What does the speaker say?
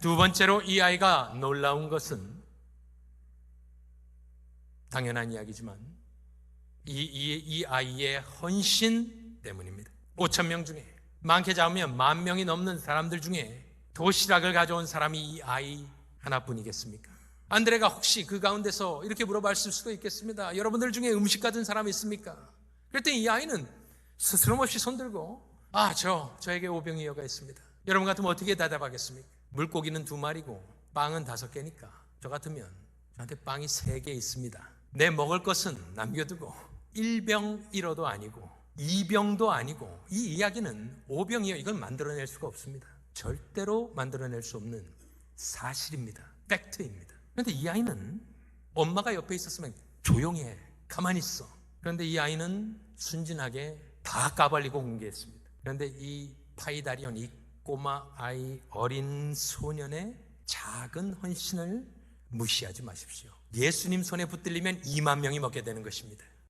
두 번째로 이 아이가 놀라운 것은 당연한 이야기지만 이, 이, 이 아이의 헌신 때문입니다. 5천 명 중에 많게 잡으면 만 명이 넘는 사람들 중에 도시락을 가져온 사람이 이 아이 하나뿐이겠습니까? 안드레가 혹시 그 가운데서 이렇게 물어봤을 수도 있겠습니다. 여러분들 중에 음식 가진 사람이 있습니까? 그랬더니 이 아이는 스스럼 없이 손들고 아, 저, 저에게 오병이어가 있습니다. 여러분 같으면 어떻게 대답하겠습니까? 물고기는 두 마리고 빵은 다섯 개니까 저 같으면 저한테 빵이 세 개 있습니다. 내 먹을 것은 남겨두고 일병 일어도 아니고 이병도 아니고 이 이야기는 오병이어 이건 만들어낼 수가 없습니다. 절대로 만들어낼 수 없는 사실입니다. 팩트입니다. 그런데 이 아이는 엄마가 옆에 있었으면 조용히 해. 가만히 있어. 그런데 이 아이는 순진하게 다 까발리고 공개했습니다. 그런데 이 파이다리온, 이 꼬마 아이 어린 소년의 작은 헌신을 무시하지 마십시오. 예수님 손에 붙들리면 2만 명이 먹게 되는 것입니다.